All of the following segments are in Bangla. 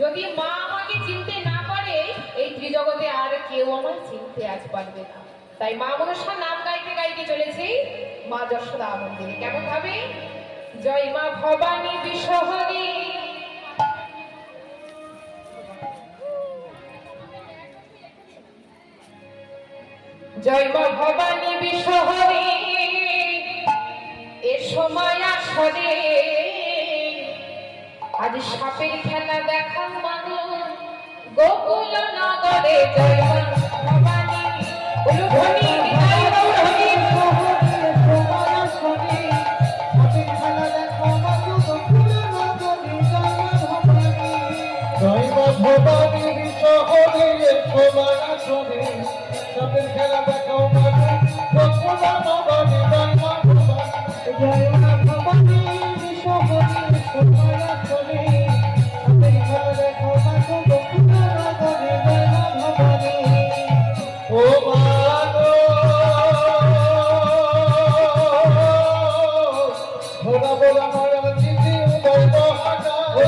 যদি মা আমাকে চিনতে না পারে, এই ত্রিজগতে আর কেউ আমার চিনতে আজ পারবে না। তাই মা মনসার নাম গাইতে গাইতে চলেছি মা যশোদা মন্দিরে কেমন ভাবে? জয় মা ভবানী বিশ্বহরী। জয় মা ভবানী বিশ্বহরী। এ সময় আসরে আজ সাপের খেলা দেখান মানুষ। গোকুল নগরে জয় ভবানী উলুভনি ভবানী শহরে সবার আসরে সাপের খেলা দেখাও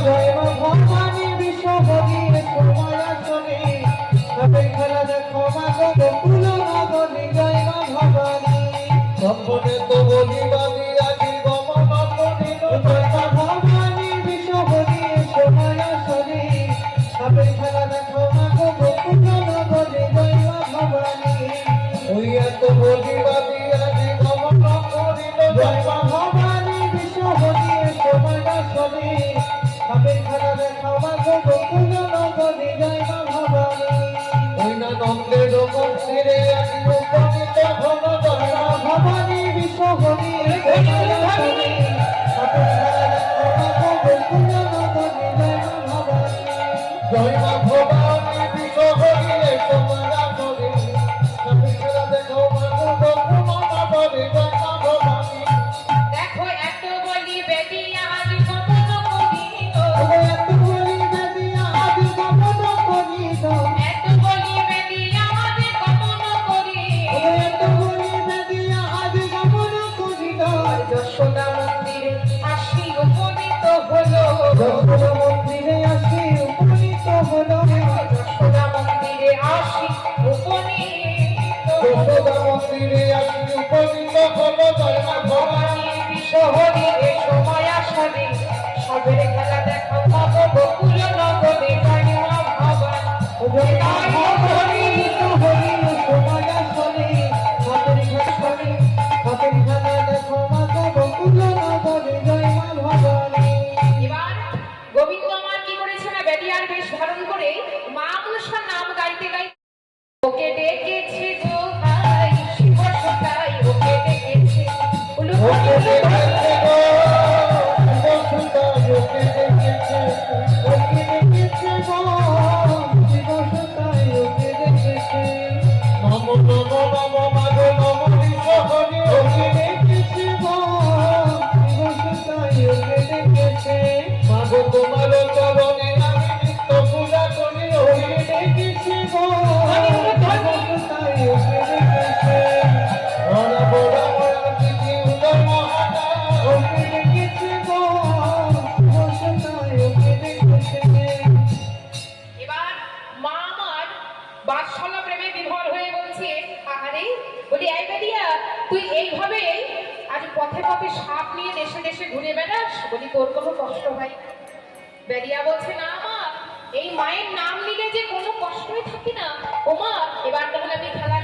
Oh, oh, oh, oh, oh. জয় মা ভবা। যশোদা I'm a বলি এই বেরিয়া। তুই এইভাবে আজ পথে পথে সাপ নিয়ে দেশে দেশে ঘুরে বেড়াস? বলি, তোর কোনো কষ্ট হয় বেরিয়া বলছে, না মা, এই মায়ের নাম নিলে যে কোনো কষ্টই থাকি না। ও মা এবার তাহলে আমি খেলা